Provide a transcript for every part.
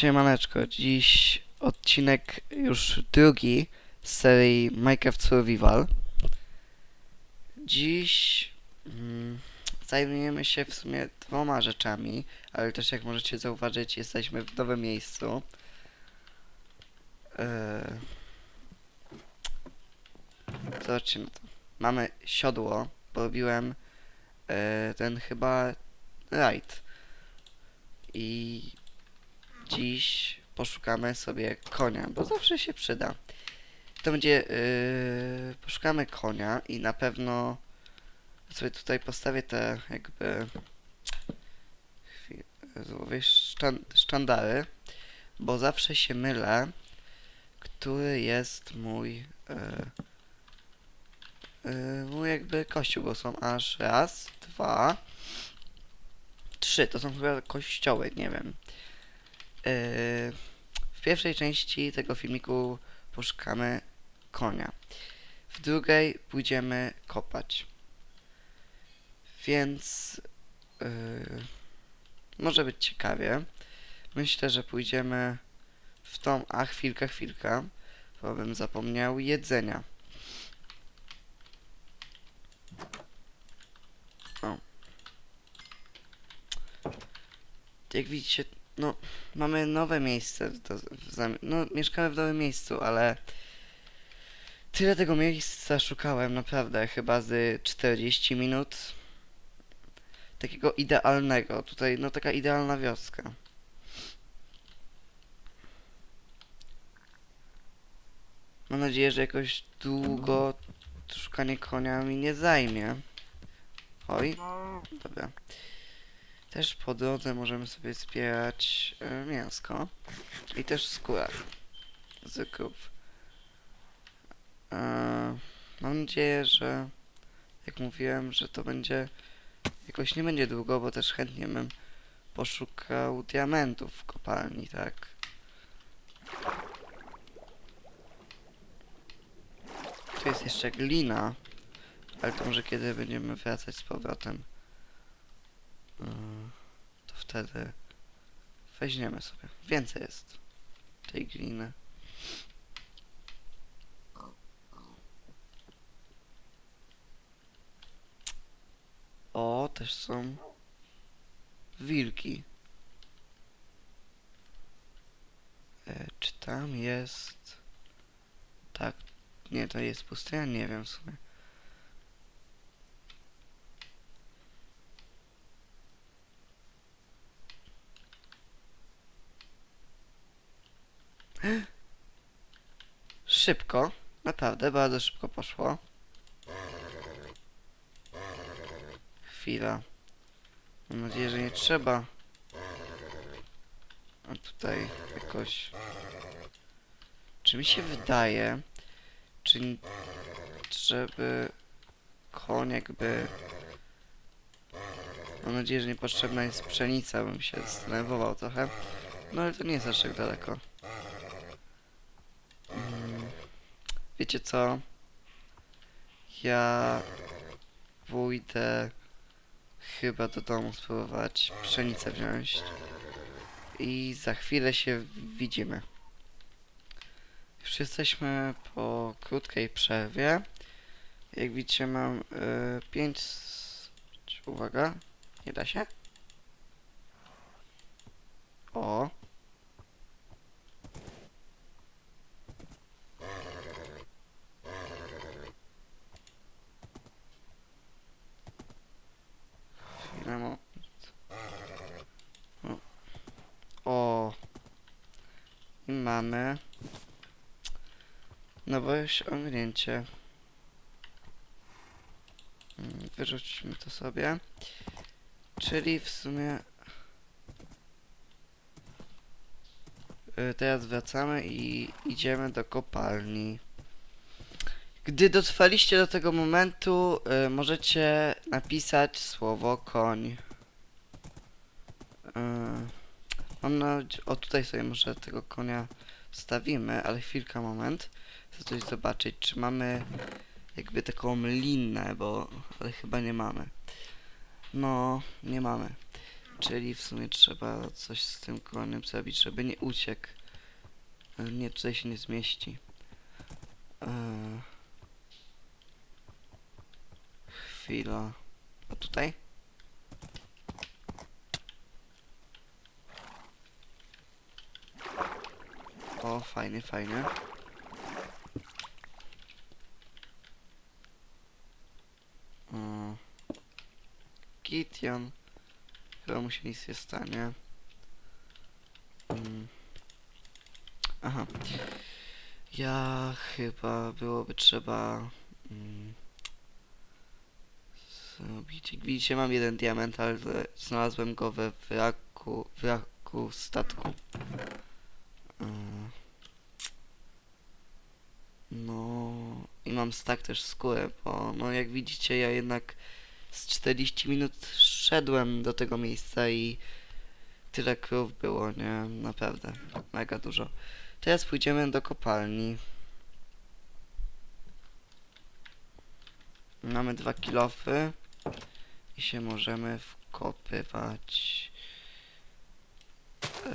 Siemaneczko, dziś odcinek już drugi z serii Minecraft Survival. Dziś mm, zajmujemy się w sumie dwoma rzeczami, ale też jak możecie zauważyć jesteśmy w nowym miejscu. Eee, zobaczcie na to. Mamy siodło, porobiłem e, ten chyba rajd. I dziś poszukamy sobie konia, bo zawsze się przyda. To będzie, yy, poszukamy konia i na pewno sobie tutaj postawię te jakby złowię sztan, sztandary, bo zawsze się mylę, który jest mój yy, mój jakby kościół, bo są aż raz, dwa, trzy, to są chyba kościoły, nie wiem. Yy, w pierwszej części tego filmiku poszukamy konia. W drugiej pójdziemy kopać. Więc yy, może być ciekawie. Myślę, że pójdziemy w tą. A chwilkę, chwilkę. Bo bym zapomniał jedzenia. O. Jak widzicie, no, mamy nowe miejsce. No, mieszkamy w nowym miejscu, ale tyle tego miejsca szukałem naprawdę chyba z 40 minut. Takiego idealnego. Tutaj, no, taka idealna wioska. Mam nadzieję, że jakoś długo szukanie konia mi nie zajmie. Oj, dobra. Też po drodze możemy sobie zbierać e, mięsko i też skórę z krów. E, mam nadzieję, że jak mówiłem, że to będzie jakoś nie będzie długo, bo też chętnie bym poszukał diamentów w kopalni, tak. Tu jest jeszcze glina, ale to może kiedy będziemy wracać z powrotem. To wtedy weźmiemy sobie. Więcej jest tej gliny. O, też są wilki. E, czy tam jest... Tak. Nie, to jest pustynia? Nie wiem w sumie. Szybko, naprawdę, bardzo szybko poszło. Chwila. Mam nadzieję, że nie trzeba. A tutaj jakoś... Czy mi się wydaje, czy żeby koń jakby... Mam nadzieję, że niepotrzebna jest pszenica, bym się zdenerwował trochę. No ale to nie jest aż tak daleko. Mm, Wiecie co? Ja pójdę chyba do domu spróbować pszenicę wziąć. I za chwilę się widzimy. Już jesteśmy po krótkiej przerwie. Jak widzicie mam 5... Uwaga, nie da się? O. Chwilę, mo- O. o. I mamy nowe osiągnięcie. Mm, Wyrzućmy to sobie. Czyli w sumie y, teraz wracamy i idziemy do kopalni. Gdy dotrwaliście do tego momentu, y, możecie napisać słowo koń. Y, mam o tutaj sobie może tego konia stawimy, ale chwilka, moment. Chcę coś zobaczyć, czy mamy jakby taką linę, bo ale chyba nie mamy. No, nie mamy. Czyli w sumie trzeba coś z tym koniem zrobić, żeby nie uciekł. E, Nie, tutaj się nie zmieści. E, Chwila. A tutaj? O, fajnie, fajnie. Mm. Chyba mu się nic nie stanie. Mm. Aha. Ja chyba byłoby trzeba mm, zrobić. Jak widzicie mam jeden diament, ale znalazłem go we wraku, wraku statku. Mm. No i mam stack też skórę, bo no jak widzicie ja jednak z 40 minut szedłem do tego miejsca i tyle krów było, nie? Naprawdę, mega dużo. Teraz pójdziemy do kopalni. Mamy dwa kilofy i się możemy wkopywać. Yy.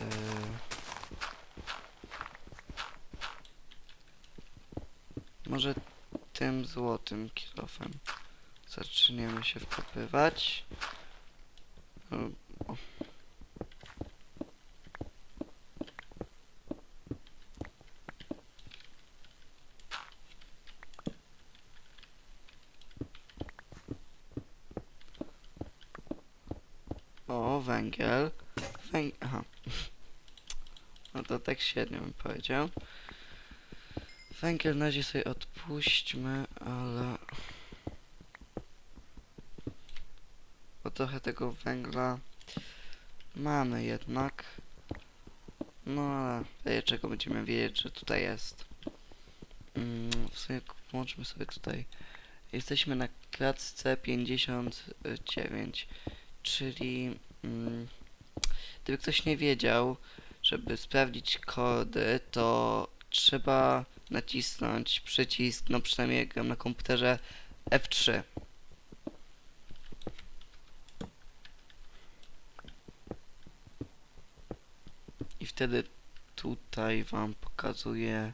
Może tym złotym kilofem zaczniemy się wkopywać. O, O, węgiel. Węg... Aha. No to tak średnio bym powiedział. Węgiel na razie sobie odpuśćmy, ale... Bo trochę tego węgla mamy jednak. No ale daje czego będziemy wiedzieć, że tutaj jest. Mm, w sumie włączmy sobie tutaj. Jesteśmy na klatce 59, czyli mm, gdyby ktoś nie wiedział, żeby sprawdzić kody, to trzeba nacisnąć przycisk, no przynajmniej jak gram na komputerze F3. I wtedy tutaj wam pokazuje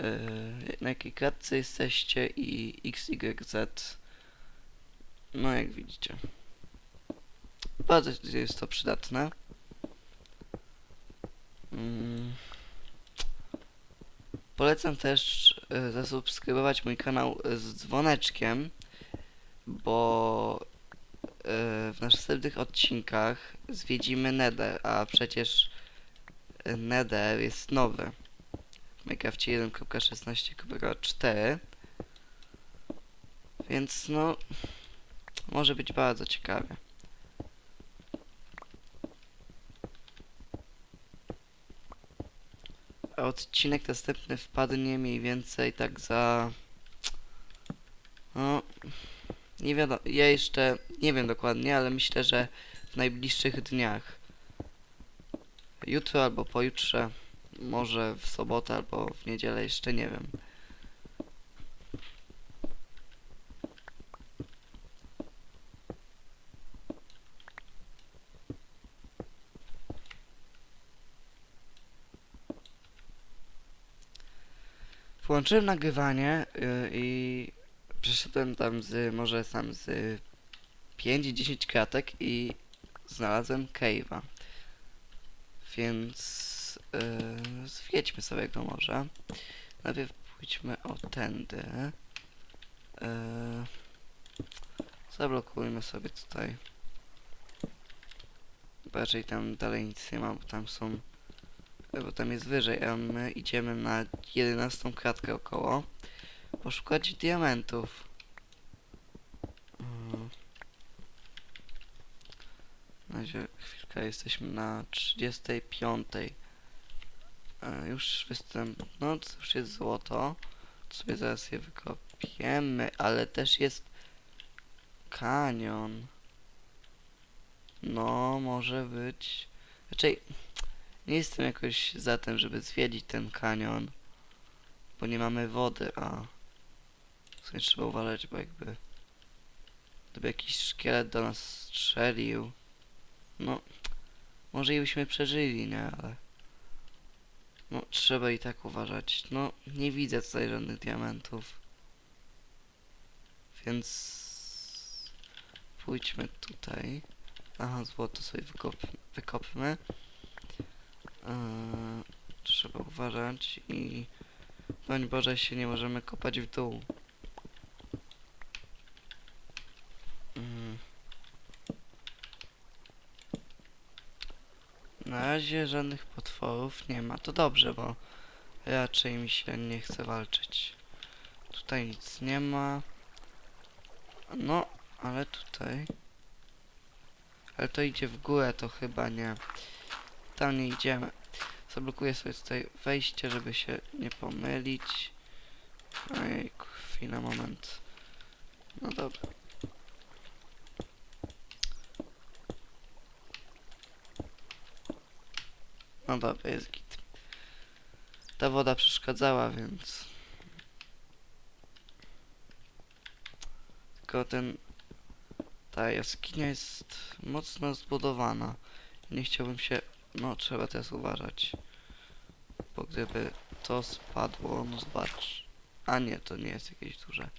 yy, na jakiej klatce jesteście i X, Y, Z. No jak widzicie. Bardzo jest to przydatne. Mm. Polecam też y, zasubskrybować mój kanał y, z dzwoneczkiem, bo y, w następnych odcinkach zwiedzimy Nether, a przecież Nether jest nowy. W Minecrafcie 1.16.4 Więc no może być bardzo ciekawie. Odcinek następny wpadnie mniej więcej tak za... No... Nie wiadomo, ja jeszcze nie wiem dokładnie, ale myślę, że w najbliższych dniach. Jutro albo pojutrze, może w sobotę albo w niedzielę, jeszcze nie wiem. Włączyłem nagrywanie yy, i przeszedłem tam z, może sam z 5-10 kratek i znalazłem cave'a. Więc yy, zwiedźmy sobie go może. Najpierw pójdźmy o tędy. Yy, zablokujmy sobie tutaj. Raczej tam dalej nic nie ma, bo tam są bo tam jest wyżej, a my idziemy na 11 kratkę około. Poszukać diamentów. Na razie chwilkę jesteśmy na 35. E, już występ, no już jest złoto. To sobie zaraz je wykopiemy, ale też jest kanion. No, może być. Raczej nie jestem jakoś za tym, żeby zwiedzić ten kanion, bo nie mamy wody, a w sumie trzeba uważać, bo jakby gdyby jakiś szkielet do nas strzelił, No, może i byśmy przeżyli, nie, ale... No, trzeba i tak uważać. No, nie widzę tutaj żadnych diamentów. Więc... Pójdźmy tutaj. Aha, złoto sobie wykop wykopmy. Eee, trzeba uważać i... Broń Boże się nie możemy kopać w dół. Mm. Na razie żadnych potworów nie ma. To dobrze, bo raczej mi się nie chce walczyć. Tutaj nic nie ma. No, ale tutaj... Ale to idzie w górę, to chyba nie. Tam nie idziemy. Zablokuję sobie tutaj wejście, żeby się nie pomylić. Ej, chwila, moment. No dobra. No dobra, jest git. Ta woda przeszkadzała, więc... Tylko ten... Ta jaskinia jest mocno zbudowana. Nie chciałbym się... No, trzeba teraz uważać. Bo gdyby to spadło, no zobacz. A nie, to nie jest jakieś duże.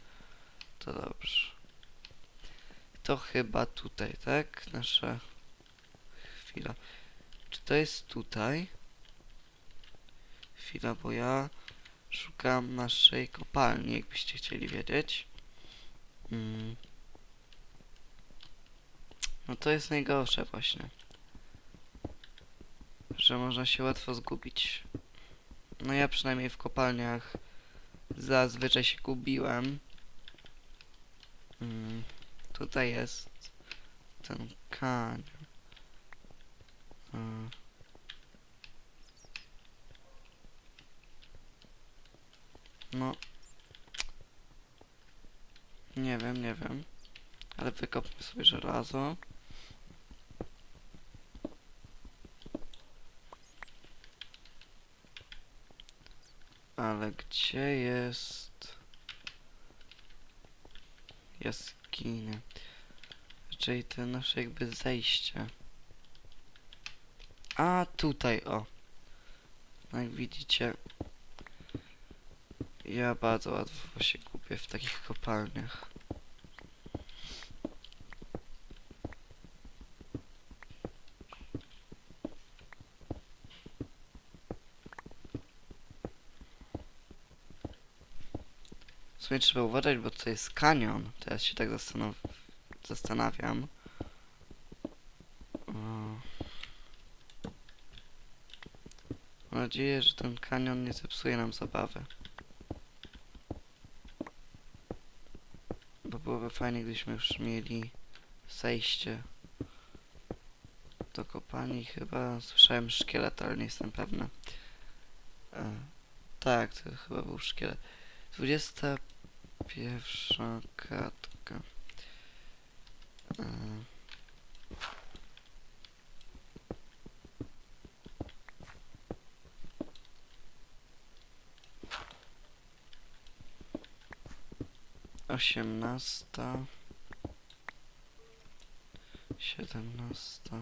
To dobrze. To chyba tutaj, tak? Nasza... Chwila. Czy to jest tutaj? Chwila, bo ja szukam naszej kopalni, jakbyście chcieli wiedzieć. Mm. No to jest najgorsze właśnie. Że można się łatwo zgubić. No ja przynajmniej w kopalniach zazwyczaj się gubiłem. Mm. Tutaj jest ten kanion. Mm. No. Nie wiem, nie wiem. Ale wykopmy sobie żelazo. Ale gdzie jest jaskinia? Czyli to nasze jakby zejście. A tutaj o. No Jak widzicie, ja bardzo łatwo się gubię w takich kopalniach. Sumie trzeba uważać, bo to jest kanion. Teraz się tak zastanow zastanawiam. Mam nadzieję, że ten kanion nie zepsuje nam zabawy. Bo byłoby fajnie, gdybyśmy już mieli zejście do kopalni. Chyba słyszałem szkielet, ale nie jestem pewny. E, tak, to chyba był szkielet. 21 kratka. E, Osiemnasta. Siedemnasta.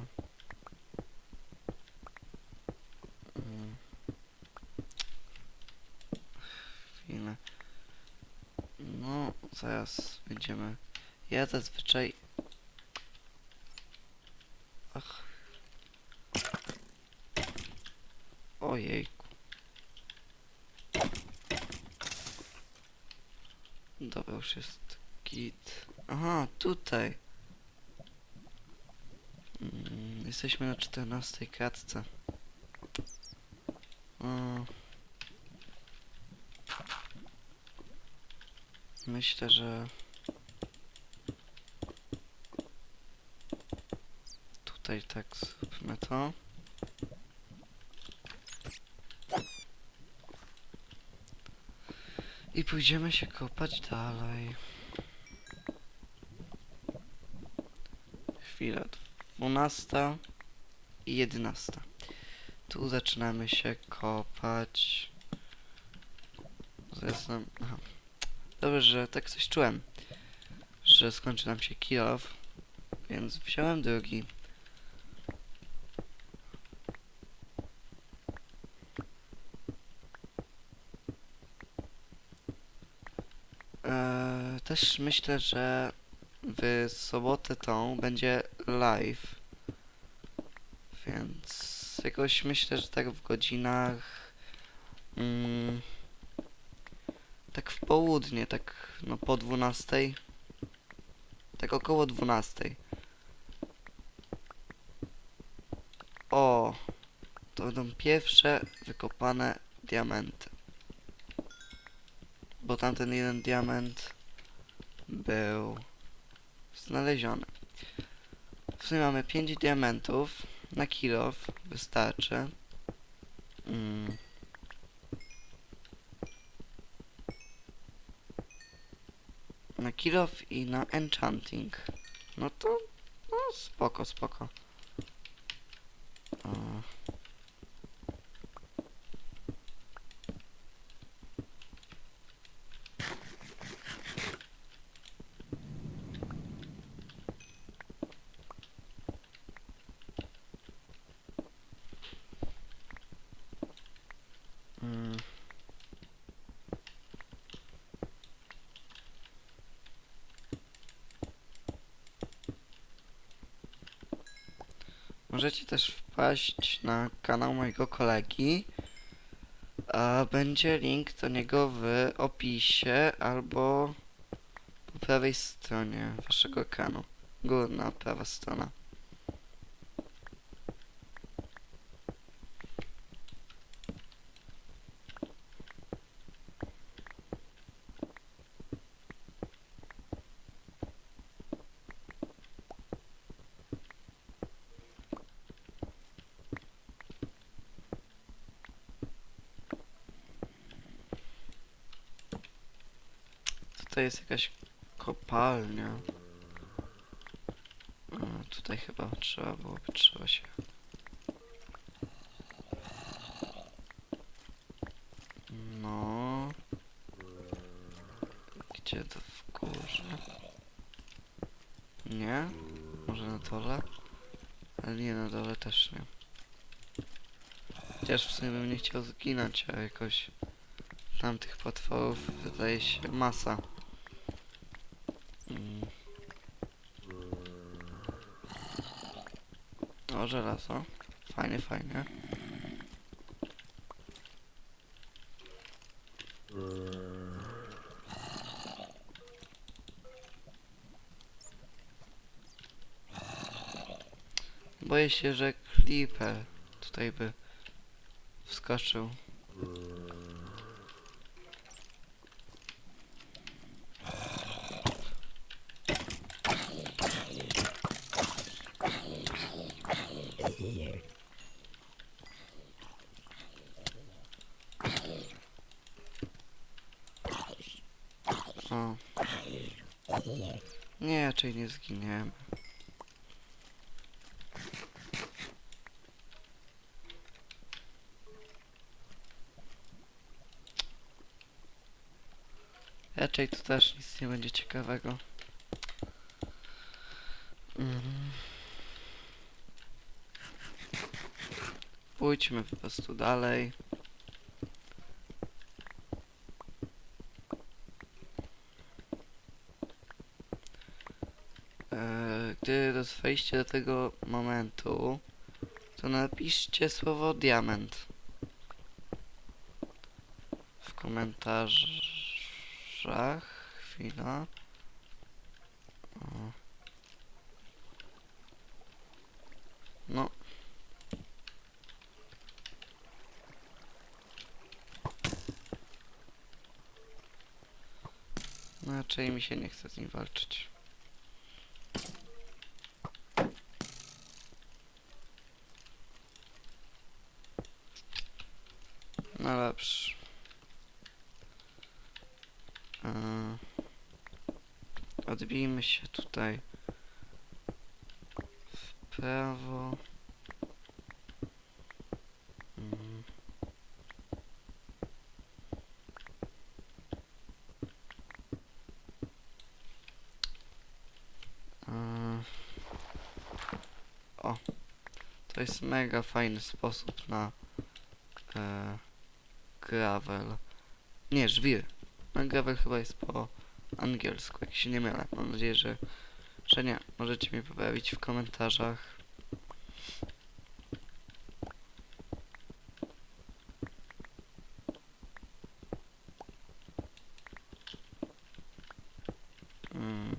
Mm. Chwilę. Zaraz będziemy. Ja zazwyczaj. Ach. Ojejku. Dobra, już jest git. Aha, tutaj. Mm, jesteśmy na 14 kratce. O. Myślę, że tutaj tak zróbmy to. I pójdziemy się kopać dalej. Chwila. Dwunasta i jedenasta. Tu zaczynamy się kopać. Nam... Aha. Dobrze, że tak coś czułem, że skończy nam się kilof, więc wziąłem drugi. Eee, też myślę, że w sobotę tą będzie live, więc jakoś myślę, że tak w godzinach... Mm, tak w południe, tak no po 12. Tak około 12. O, to będą pierwsze wykopane diamenty. Bo tamten jeden diament był znaleziony. W sumie mamy 5 diamentów na kilof, wystarczy. Mm. Na kilof i na enchanting. No to, no spoko, spoko. O. Możecie też wpaść na kanał mojego kolegi. A będzie link do niego w opisie albo po prawej stronie waszego ekranu. Górna prawa strona. Tutaj jest jakaś kopalnia. Tutaj chyba trzeba byłoby, trzeba się... No... Gdzie to w górze? Nie? Może na dole? Ale nie, na dole też nie. Chociaż w sumie bym nie chciał zginąć, a jakoś... Tamtych potworów wydaje się masa. O, żelazo. Fajnie, fajnie. Boję się, że Creeper tutaj by wskoczył. O. Nie, raczej nie zginiemy. Raczej tu też nic nie będzie ciekawego. Mhm. Pójdźmy po prostu dalej. Eee, Gdy dotrwaliście do tego momentu, to napiszcie słowo diament w komentarzach. Chwila. No. No, Raczej mi się nie chce z nim walczyć. No lepszy. Eee, Odbijmy się tutaj w prawo. Mm. Eee, O, to jest mega fajny sposób na e, gravel. Nie, żwir. No gravel chyba jest po angielsku, jak się nie mylę. Mam nadzieję, że, że nie. Możecie mnie poprawić w komentarzach. Mm.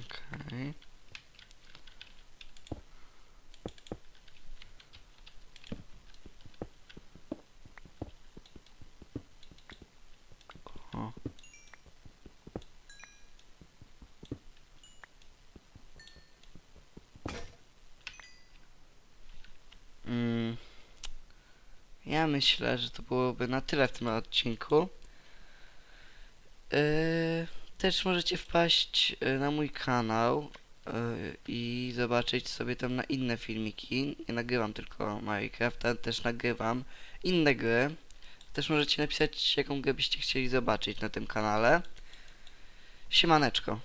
Okej. O. Mm. Ja myślę, że to byłoby na tyle w tym odcinku. Yy, też możecie wpaść yy, na mój kanał yy, i zobaczyć sobie tam na inne filmiki. Nie nagrywam tylko Minecrafta, też nagrywam inne gry. Też możecie napisać, jaką grę byście chcieli zobaczyć na tym kanale. Siemaneczko.